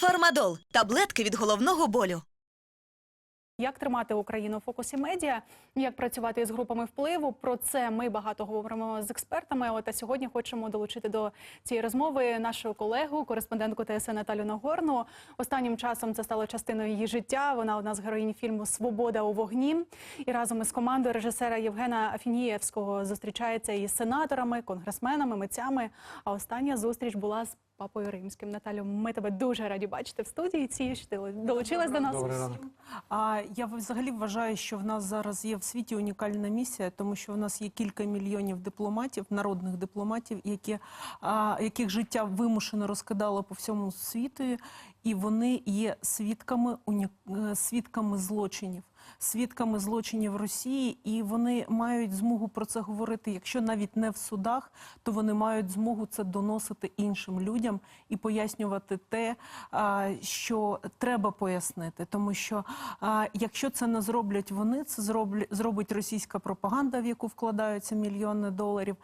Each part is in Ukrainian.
Фармадол таблетки від головного болю. Як тримати Україну в фокусі медіа, як працювати з групами впливу? Про це ми багато говоримо з експертами. От а сьогодні хочемо долучити до цієї розмови нашу колегу, кореспондентку ТСН Наталю Нагорну. Останнім часом це стало частиною її життя. Вона одна з героїнь фільму Свобода у вогні. І разом із командою режисера Євгена Афінієвського зустрічається із сенаторами, конгресменами, митцями. А остання зустріч була з папою римським. Наталю, ми тебе дуже раді бачити в студії. Ці що ти долучилась до нас. Добрий ранок. А я взагалі вважаю, що в нас зараз є в світі унікальна місія, тому що в нас є кілька мільйонів дипломатів, народних дипломатів, які, а, яких життя вимушено розкидало по всьому світу, і вони є свідками, уні... е, свідками злочинів. Свідками злочинів Росії, і вони мають змогу про це говорити. Якщо навіть не в судах, то вони мають змогу це доносити іншим людям і пояснювати те, що треба пояснити. Тому що якщо це не зроблять вони, це зроблять зробить російська пропаганда, в яку вкладаються мільйони доларів.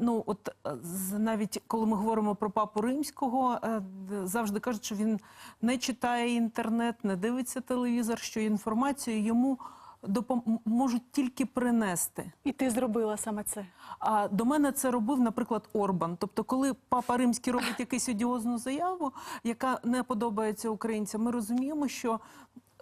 Ну от е, навіть коли ми говоримо про папу римського, е, завжди кажуть, що він не читає інтернет, не дивиться телевізор, що інформацію йому можуть тільки принести. І ти зробила саме це. А до мене це робив, наприклад, Орбан. Тобто, коли папа римський робить якусь одіозну заяву, яка не подобається українцям, ми розуміємо, що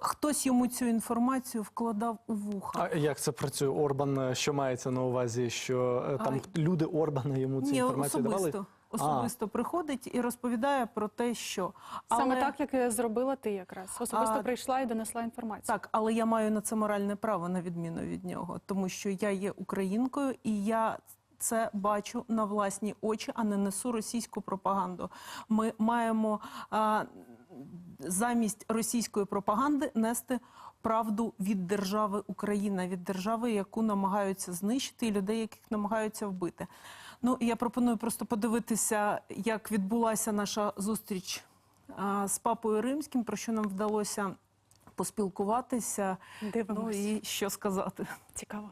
хтось йому цю інформацію вкладав у вуха. А як це працює? Орбан, е, що мається на увазі? Що е, там А, люди Орбана йому цю Ні, інформацію особисто. давали? Особисто приходить і розповідає про те, що Саме так, як і зробила ти якраз. Особисто А, прийшла і донесла інформацію. Так, але я маю на це моральне право на відміну від нього, тому що я є українкою і я. Це бачу на власні очі, а не несу російську пропаганду. Ми маємо а, замість російської пропаганди нести правду від держави Україна, від держави, яку намагаються знищити, і людей, яких намагаються вбити. Ну я пропоную просто подивитися, як відбулася наша зустріч а, з папою римським, про що нам вдалося поспілкуватися. Дивимось. Ну і що сказати. Цікаво.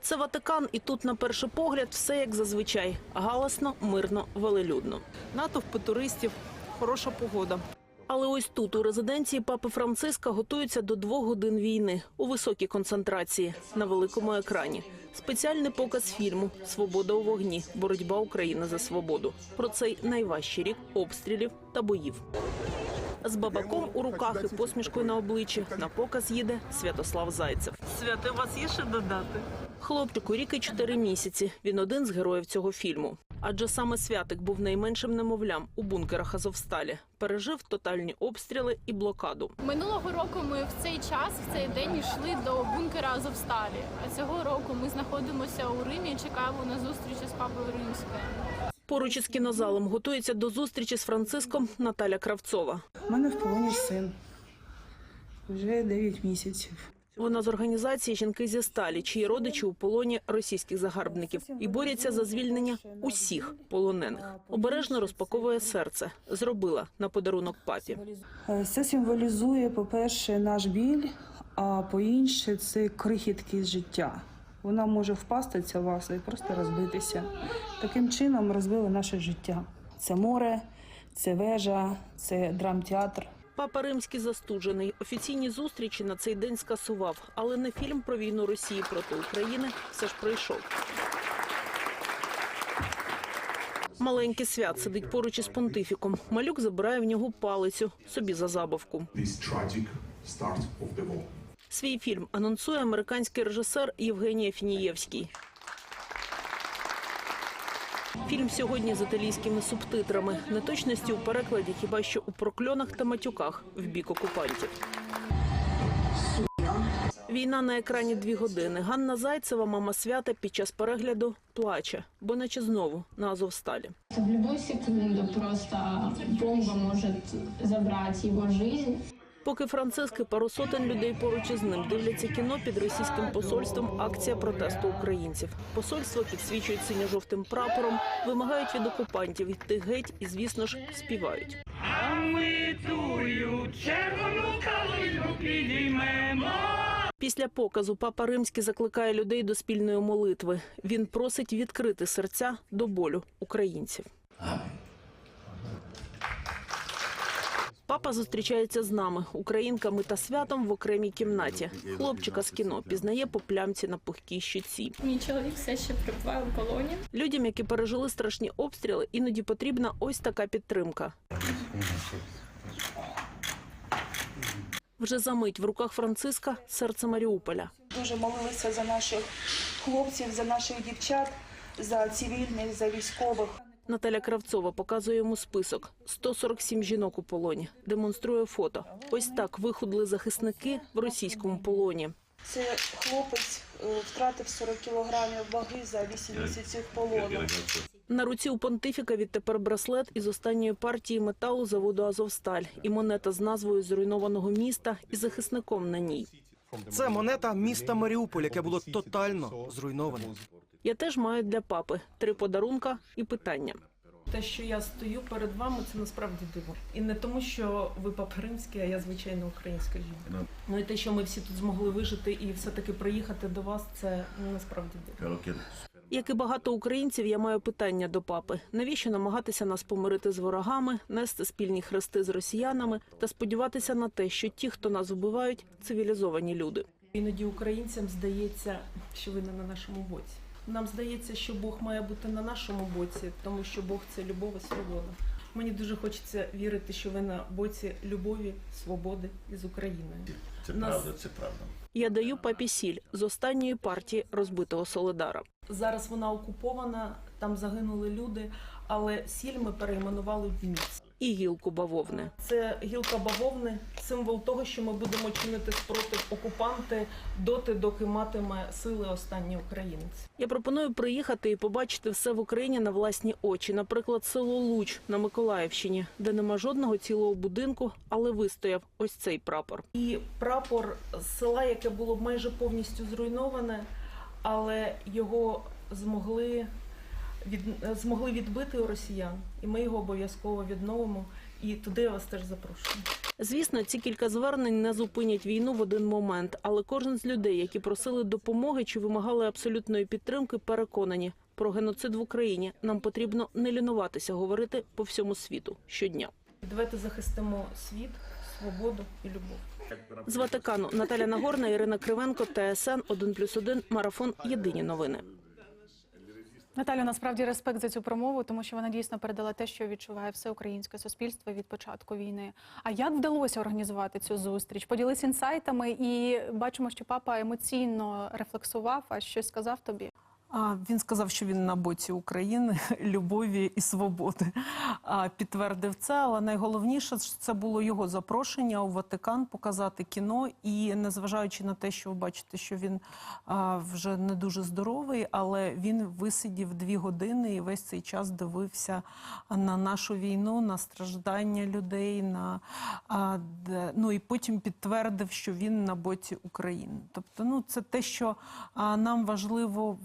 Це Ватикан, і тут, на перший погляд, все як зазвичай: галасно, мирно, велелюдно. Натовпи туристів, хороша погода. Але ось тут, у резиденції папи Франциска, готуються до двох годин війни у високій концентрації на великому екрані. Спеціальний показ фільму Свобода у вогні. Боротьба України за свободу. Про цей найважчий рік обстрілів та боїв. З бабаком у руках і посмішкою на обличчі на показ їде Святослав Зайцев. Святи, у вас є що додати? Хлопчику рік і чотири місяці. Він один з героїв цього фільму. Адже саме святик був найменшим немовлям у бункерах Азовсталі. Пережив тотальні обстріли і блокаду. Минулого року ми в цей час, в цей день йшли до бункера Азовсталі. А цього року ми знаходимося у Римі і чекаємо на зустрічі з папою римським. Поруч із кінозалом готується до зустрічі з Франциском Наталя Кравцова. У мене в полоні син. Вже 9 місяців. Вона з організації Жінки зі сталі, чиї родичі у полоні російських загарбників і борються за звільнення усіх полонених. Обережно розпаковує серце. Зробила на подарунок папі. Е, Це символізує, по-перше, наш біль, а по-інше, це крихітки життя. Вона може впасти, ця ваза, і просто розбитися. Таким чином розбили наше життя. Це море, це вежа, це драмтеатр. Папа Римський застуджений. Офіційні зустрічі на цей день скасував, але не фільм про війну Росії проти України все ж пройшов. Маленький свят сидить поруч із понтифіком. Малюк забирає в нього палицю собі за забавку. Свій фільм анонсує американський режисер Євгеній Афінієвський. Фільм сьогодні з італійськими субтитрами. Неточності у перекладі хіба що у прокльонах та матюках в бік окупантів. Війна на екрані дві години. Ганна Зайцева, мама свята, під час перегляду плаче, бо наче знову на Азовсталі. В любую секунду просто бомба может забрать его жизнь. Поки Франциск і пару сотень людей поруч із ним дивляться кіно під російським посольством, акція протесту українців. Посольство підсвічують синьо-жовтим прапором, вимагають від окупантів йти геть і, звісно ж, співають. Після показу папа Римський закликає людей до спільної молитви. Він просить відкрити серця до болю українців. Папа зустрічається з нами, українками та святом в окремій кімнаті. Хлопчика з кіно пізнає по плямці на пухкій щоці. Мій чоловік все ще перебуває у полоні. Людям, які пережили страшні обстріли, іноді потрібна ось така підтримка. Вже за мить в руках Франциска серце Маріуполя. Дуже молилися за наших хлопців, за наших дівчат, за цивільних, за військових. Наталя Кравцова показує йому список. 147 жінок у полоні. Демонструє фото. Ось так вихудли захисники в російському полоні. Це хлопець е, втратив 40 кілограмів ваги за 8 місяців полону. На руці у понтифіка відтепер браслет із останньої партії металу заводу Азовсталь і монета з назвою зруйнованого міста і захисником на ній. Це монета міста Маріуполь, яке було тотально зруйноване. Я теж маю для папи три подарунка і питання. Те, що я стою перед вами, це насправді диво. І не тому, що ви папа римський, а я звичайно українська жінка. Ну і те, що ми всі тут змогли вижити і все-таки приїхати до вас, це насправді диво. Як і багато українців, я маю питання до папи: навіщо намагатися нас помирити з ворогами, нести спільні хрести з росіянами та сподіватися на те, що ті, хто нас вбивають, цивілізовані люди. Іноді українцям здається, що ви не на нашому боці. Нам здається, що Бог має бути на нашому боці, тому що Бог це любов і свобода. Мені дуже хочеться вірити, що ви на боці любові, свободи і з Україною. Це Нас- правда, це правда. Я даю папі сіль з останньої партії розбитого Солидара. Зараз вона окупована, там загинули люди, але сіль ми перейменували в міць. І гілку бавовни. Це гілка бавовни, символ того, що ми будемо чинити спротив окупанти доти, доки матиме сили останній українець. Я пропоную приїхати і побачити все в Україні на власні очі. Наприклад, село Луч на Миколаївщині, де нема жодного цілого будинку, але вистояв ось цей прапор. І прапор села, яке було майже повністю зруйноване, але його змогли від змогли відбити у росіян, і ми його обов'язково відновимо. І туди я вас теж запрошую. Звісно, ці кілька звернень не зупинять війну в один момент, але кожен з людей, які просили допомоги чи вимагали абсолютної підтримки, переконані про геноцид в Україні. Нам потрібно не лінуватися говорити по всьому світу щодня. Давайте захистимо світ, свободу і любов. З Ватикану Наталя Нагорна, Ірина Кривенко, ТСН 1+,1, Марафон. Єдині новини. Наталю, насправді респект за цю промову, тому що вона дійсно передала те, що відчуває все українське суспільство від початку війни. А як вдалося організувати цю зустріч? Поділись інсайтами, і бачимо, що папа емоційно рефлексував, а щось сказав тобі. А він сказав, що він на боці України, любові і свободи. А підтвердив це. Але найголовніше це було його запрошення у Ватикан показати кіно. І незважаючи на те, що ви бачите, що він а, вже не дуже здоровий, але він висидів дві години і весь цей час дивився на нашу війну, на страждання людей. На а, де, ну і потім підтвердив, що він на боці України. Тобто, ну це те, що а, нам важливо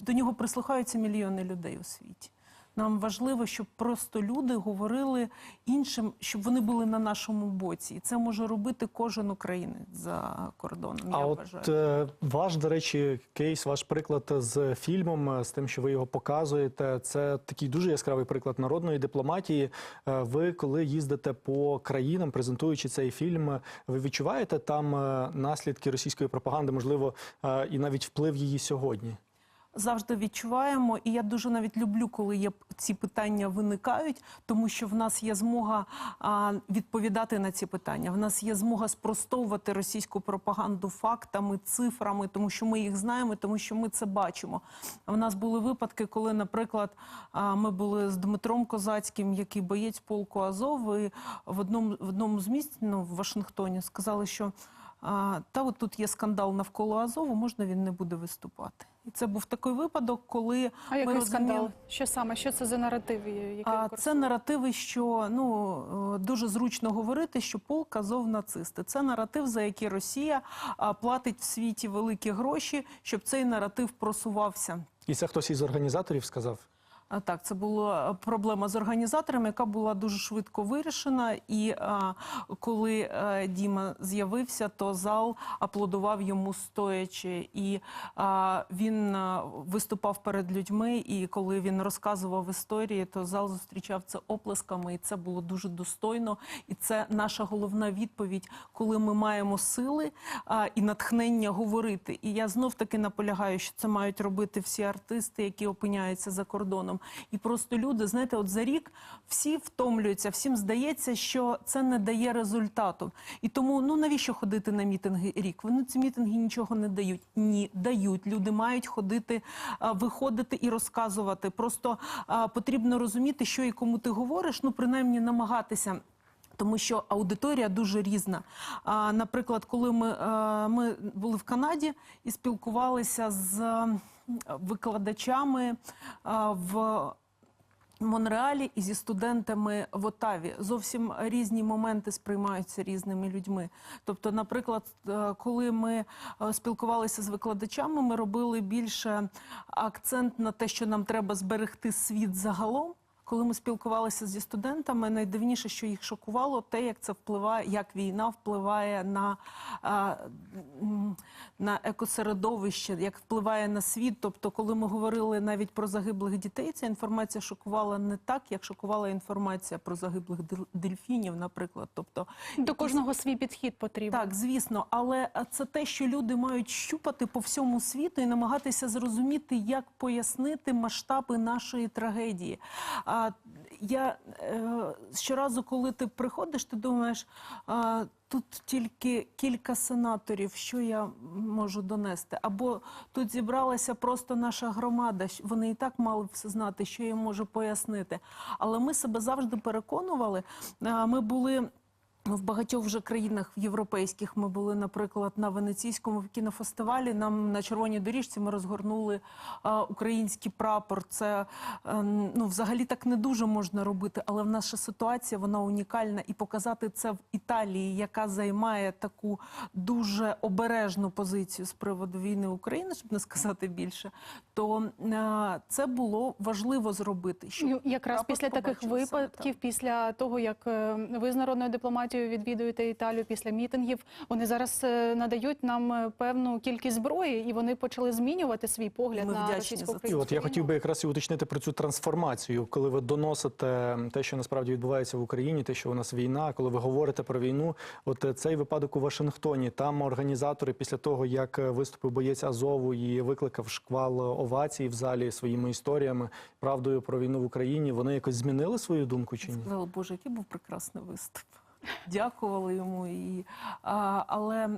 до нього прислухаються мільйони людей у світі. Нам важливо, щоб просто люди говорили іншим, щоб вони були на нашому боці. І це може робити кожен українець за кордоном. А я от вважаю. е, ваш, до речі, кейс, ваш приклад з фільмом, з тим, що ви його показуєте, це такий дуже яскравий приклад народної дипломатії. Е, Ви, коли їздите по країнам, презентуючи цей фільм, ви відчуваєте там е, наслідки російської пропаганди, можливо, е, і навіть вплив її сьогодні? Завжди відчуваємо, і я дуже навіть люблю, коли є ці питання виникають, тому що в нас є змога відповідати на ці питання. В нас є змога спростовувати російську пропаганду фактами, цифрами, тому що ми їх знаємо, тому що ми це бачимо. В нас були випадки, коли, наприклад, ми були з Дмитром Козацьким, який боєць полку Азов, і в одному в одному з місць ну, в Вашингтоні сказали, що. А, та от тут є скандал навколо Азову, можна він не буде виступати. І це був такий випадок, коли А який ми розуміли, скандал? Що саме? Що це за наратив? який а це наративи, що ну е, дуже зручно говорити, що полк Азов нацисти. Це наратив, за який Росія платить в світі великі гроші, щоб цей наратив просувався. І це хтось із організаторів сказав? А, Так, це була е, проблема з організаторами, яка була дуже швидко вирішена. І а, коли е, Діма з'явився, то зал аплодував йому стоячи. І а, він а, виступав перед людьми. І коли він розказував історії, то зал зустрічав це оплесками, і це було дуже достойно. І це наша головна відповідь, коли ми маємо сили а, і натхнення говорити. І я знов таки наполягаю, що це мають робити всі артисти, які опиняються за кордоном. І просто люди, знаєте, от за рік всі втомлюються, всім здається, що це не дає результату. І тому ну навіщо ходити на мітинги рік? Вони ці мітинги нічого не дають. Ні, дають. Люди мають ходити, виходити і розказувати. Просто потрібно розуміти, що і кому ти говориш, ну принаймні намагатися. Тому що аудиторія дуже різна. А, наприклад, коли ми, е, ми були в Канаді і спілкувалися з викладачами е, в Монреалі і зі студентами в Отаві зовсім різні моменти сприймаються різними людьми. Тобто, наприклад, е, коли ми е, спілкувалися з викладачами, ми робили більше акцент на те, що нам треба зберегти світ загалом. Коли ми спілкувалися зі студентами, найдивніше, що їх шокувало, те, як це впливає, як війна впливає на, на екосередовище, як впливає на світ. Тобто, коли ми говорили навіть про загиблих дітей, ця інформація шокувала не так, як шокувала інформація про загиблих дельфінів, наприклад. Тобто, До кожного свій підхід потрібен. так, звісно, але це те, що люди мають щупати по всьому світу і намагатися зрозуміти, як пояснити масштаби нашої трагедії. А я е, щоразу, коли ти приходиш, ти думаєш, а, тут тільки кілька сенаторів, що я можу донести? Або тут зібралася просто наша громада. Вони і так мали все знати, що я можу пояснити. Але ми себе завжди переконували. Ми були. В багатьох вже країнах європейських ми були, наприклад, на венеційському кінофестивалі. Нам на червоній доріжці ми розгорнули а, український прапор. Це е, ну взагалі так не дуже можна робити, але в наша ситуація вона унікальна. І показати це в Італії, яка займає таку дуже обережну позицію з приводу війни України, щоб не сказати більше, то е, це було важливо зробити. Щоб Ну, Якраз після таких випадків, так. після того як е, ви з народною дипломатією відвідуєте Італію після мітингів, вони зараз е, надають нам певну кількість зброї, і вони почали змінювати свій погляд Ми на російську. І от я хотів би якраз і уточнити про цю трансформацію, коли ви доносите те, що насправді відбувається в Україні, те, що у нас війна, коли ви говорите про війну. От цей випадок у Вашингтоні. Там організатори після того, як виступив боєць Азову і викликав шквал овацій в залі своїми історіями, правдою про війну в Україні, вони якось змінили свою думку чи ні? Сказали, Боже, який був прекрасний виступ. Дякували йому. І, а, але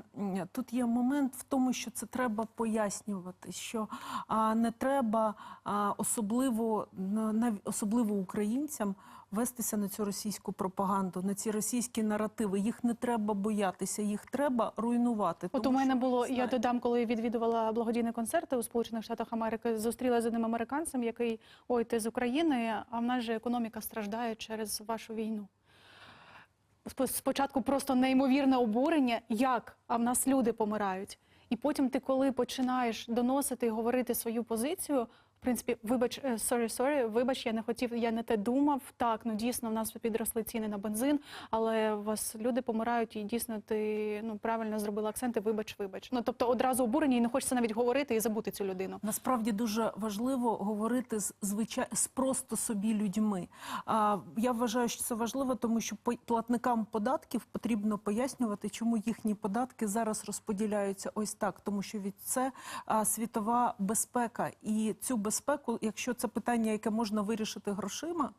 тут є момент в тому, що це треба пояснювати, що а, не треба а, особливо, на- особливо українцям вестися на цю російську пропаганду, на ці російські наративи. Їх не треба боятися, їх треба руйнувати. От у мене було, я додам, коли відвідувала благодійні концерти у Сполучених Штатах Америки, зустріла з одним американцем, який ой, ти з України, а в нас же економіка страждає через вашу війну. Спо- Спочатку просто неймовірне обурення, як, а в нас люди помирають. І потім ти, коли починаєш доносити і говорити свою позицію, принципі, вибач, е, sorry, sorry, вибач, я не хотів, я не те думав. Так, ну дійсно, в нас підросли ціни на бензин, але у вас люди помирають, і дійсно ти ну правильно зробила акценти. Вибач, вибач. Ну тобто одразу обурення, і не хочеться навіть говорити і забути цю людину. Насправді дуже важливо говорити з звичай з просто собі людьми. А я вважаю, що це важливо, тому що платникам податків потрібно пояснювати, чому їхні податки зараз розподіляються ось так, тому що від це світова безпека, і цю безпеку, якщо це питання, яке можна вирішити грошима,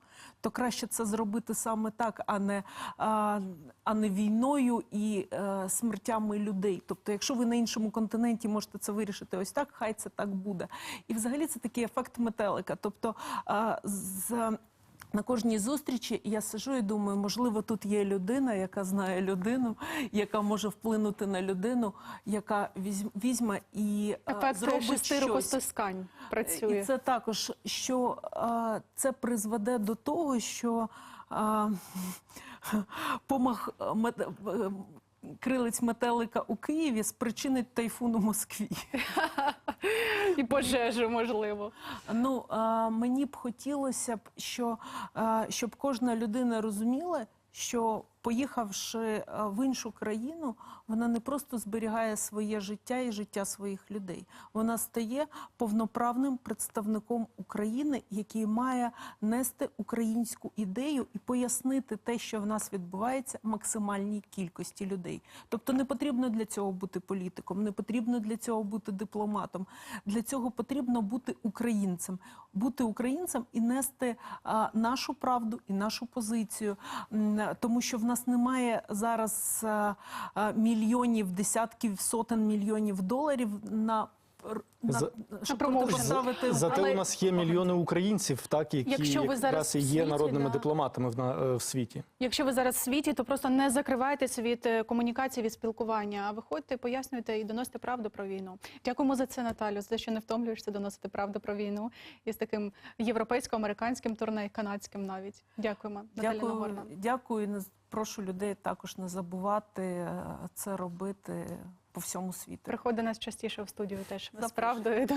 то краще це зробити саме так, а не, а, а не війною і а, смертями людей. Тобто, якщо ви на іншому континенті можете це вирішити ось так, хай це так буде. І взагалі це такий ефект метелика. Тобто а, з. На кожній зустрічі я сижу і думаю, можливо, тут є людина, яка знає людину, яка може вплинути на людину, яка візь- візьме і Ефект зробить щось. рукостискань працює. І це також, що а, це призведе до того, що а, помах мет- е, крилець метелика у Києві спричинить тайфун у Москві. І пожежу, можливо. Ну а, мені б хотілося б, що, а, щоб кожна людина розуміла, що поїхавши в іншу країну, вона не просто зберігає своє життя і життя своїх людей. Вона стає повноправним представником України, який має нести українську ідею і пояснити те, що в нас відбувається, максимальній кількості людей. Тобто не потрібно для цього бути політиком, не потрібно для цього бути дипломатом. Для цього потрібно бути українцем, бути українцем і нести а, нашу правду і нашу позицію, тому що в нас немає зараз а, а, мільйонів, десятків, сотень мільйонів доларів на. На, За- щоб промову. протиставити Зате Але- у нас є мільйони українців, так які Якщо ви зараз є світі, народними да. дипломатами в, на- е, в світі. Якщо ви зараз в світі, то просто не закривайтеся від е, комунікації, від спілкування, а виходьте, пояснюйте і доносите правду про війну. Дякуємо за це, Наталю, за те, що не втомлюєшся доносити правду про війну і з таким європейсько-американським турне, канадським навіть. Дякуємо, Наталя Дякую, Нагорна. дякую. Прошу людей також не забувати е, це робити по всьому світу. Приходить до нас частіше в студію теж з правдою.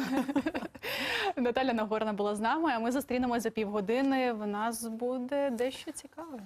Наталя Нагорна була з нами, а ми зустрінемось за півгодини. В нас буде дещо цікаве.